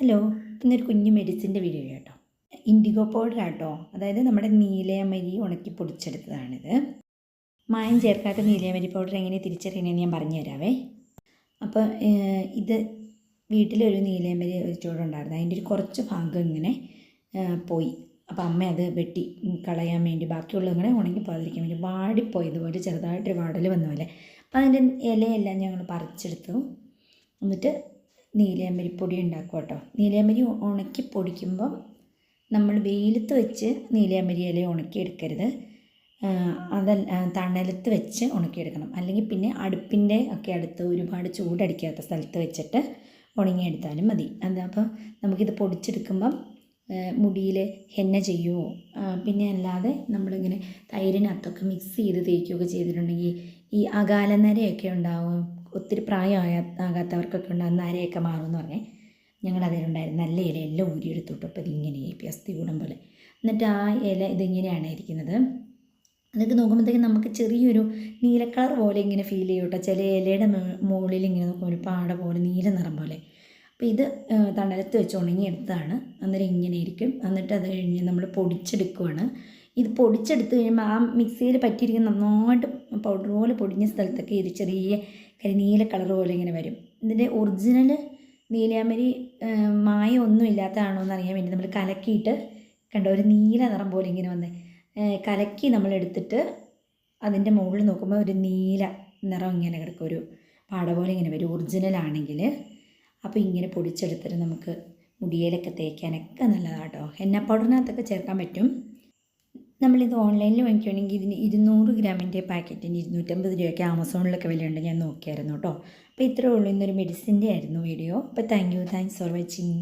Hello ഇന്നൊരു കുഞ്ഞു മെഡിസിന്റെ വീഡിയോ കേട്ടോ ഇൻഡിഗോ പൗഡർ ആട്ടോ. അതായത് നമ്മുടെ നീലയമരി ഉണക്കി പൊടിച്ചെടുത്തതാണിത്. മായം ചേർക്കാത്ത നീലയമരി പൗഡർ എങ്ങനെ തിരിച്ചറിയണമെന്ന് ഞാൻ പറഞ്ഞു തരാവേ. അപ്പോൾ ഇത് വീട്ടിലൊരു നീലയമരി ചൂടുണ്ടായിരുന്നു അതിന്റെ ഒരു കുറച്ച് ഭാഗം ഇങ്ങനെ പോയി. അപ്പോൾ അമ്മ അത് വെട്ടി കളയാൻ വേണ്ടി ബാക്കിയുള്ള ഇങ്ങനെ ഉണങ്ങി പോകാതിരിക്കാൻ വേണ്ടി വാടിപ്പോയി. ഇതുപോലെ ചെറുതായിട്ട് വാടൽ വന്ന പോലെ. അപ്പോൾ അതിന്റെ ഇലയെല്ലാം ഞങ്ങൾ പറിച്ചെടുത്തു. എന്നിട്ട് നീലയമരിപ്പൊടി ഉണ്ടാക്കും കേട്ടോ. നീലയമ്പരി ഉണക്കി പൊടിക്കുമ്പോൾ നമ്മൾ വെയിലത്ത് വെച്ച് നീലയമ്പരി ഇല ഉണക്കിയെടുക്കരുത്. അതല്ല തണലത്ത് വെച്ച് ഉണക്കിയെടുക്കണം. അല്ലെങ്കിൽ പിന്നെ അടുപ്പിന്റെ ഒക്കെ അടുത്ത് ഒരുപാട് ചൂടടിക്കാത്ത സ്ഥലത്ത് വെച്ചിട്ട് ഉണങ്ങിയെടുത്താലും മതി. അതപ്പോൾ നമുക്കിത് പൊടിച്ചെടുക്കുമ്പം മുടിയിൽ ഹെന്ന ചെയ്യുമോ പിന്നെ അല്ലാതെ നമ്മളിങ്ങനെ തൈരിനകത്തൊക്കെ മിക്സ് ചെയ്ത് തേക്കുകയൊക്കെ ചെയ്തിട്ടുണ്ടെങ്കിൽ ഈ അകാലനരയൊക്കെ ഉണ്ടാവും. ഒത്തിരി പ്രായമായ ആകാത്തവർക്കൊക്കെ ഉണ്ടാകുന്ന നരയൊക്കെ മാറുമെന്ന് പറഞ്ഞേ ഞങ്ങൾ അതിലുണ്ടായിരുന്നു നല്ല ഇല എല്ലാം ഊരിയെടുത്തോട്ട് അപ്പോൾ ഇതിങ്ങനെ ഈ അസ്ഥികൂടം പോലെ. എന്നിട്ട് ആ ഇല ഇതിങ്ങനെയാണ് ഇരിക്കുന്നത്. അതൊക്കെ നോക്കുമ്പോഴത്തേക്കും നമുക്ക് ചെറിയൊരു നീല കളർ പോലെ ഇങ്ങനെ ഫീൽ ചെയ്യും കേട്ടോ. ചില ഇലയുടെ മുകളിൽ ഇങ്ങനെ നോക്കുമ്പോൾ ഒരു പാട പോലെ നീല നിറം പോലെ. അപ്പോൾ ഇത് തണലത്ത് വെച്ച് ഉണങ്ങിയെടുത്തതാണ്. അന്നേരം ഇങ്ങനെ ഇരിക്കും. എന്നിട്ട് അത് കഴിഞ്ഞ് നമ്മൾ പൊടിച്ചെടുക്കുവാണ്. ഇത് പൊടിച്ചെടുത്ത് കഴിയുമ്പോൾ ആ മിക്സിയിൽ പറ്റിയിരിക്കുന്ന നന്നായിട്ട് പൗഡർ പോലെ പൊടിഞ്ഞ സ്ഥലത്തൊക്കെ ഇത് ചെറിയ കരിനീല കളർ പോലെ ഇങ്ങനെ വരും. ഇതിന്റെ ഒറിജിനൽ നീലയാമരി മായം ഒന്നും ഇല്ലാത്തതാണോ എന്ന് അറിയാൻ വേണ്ടി നമ്മൾ കലക്കിയിട്ട് കണ്ട ഒരു നീല നിറം പോലെ ഇങ്ങനെ വന്ന്. കലക്കി നമ്മൾ എടുത്തിട്ട് അതിന്റെ മുകളിൽ നോക്കുമ്പോൾ ഒരു നീല നിറം ഇങ്ങനെ കിടക്കും. ഒരു പാട പോലെ ഇങ്ങനെ വരും. ഒറിജിനൽ ആണെങ്കിൽ അപ്പോൾ ഇങ്ങനെ പൊടിച്ചെടുത്തിട്ട് നമുക്ക് മുടിയിലൊക്കെ തേക്കാനൊക്കെ നല്ലതാണ് കേട്ടോ എണ്ണ പൗഡറിനകത്തൊക്കെ ചേർക്കാൻ പറ്റും. നമ്മളിത് ഓൺലൈനിൽ വാങ്ങിക്കുകയാണെങ്കിൽ ഇതിന് ഇരുന്നൂറ് ഗ്രാമിന്റെ പാക്കറ്റിന് ഇരുന്നൂറ്റമ്പത് രൂപയ്ക്ക് ആമസോണിലൊക്കെ വിലയുണ്ട്. ഞാൻ നോക്കിയായിരുന്നു കേട്ടോ. അപ്പോൾ ഇത്രയേ ഉള്ളൂ. ഇന്നൊരു മെഡിസിന്റെ ആയിരുന്നു വീഡിയോ അപ്പോൾ thank you thanks for watching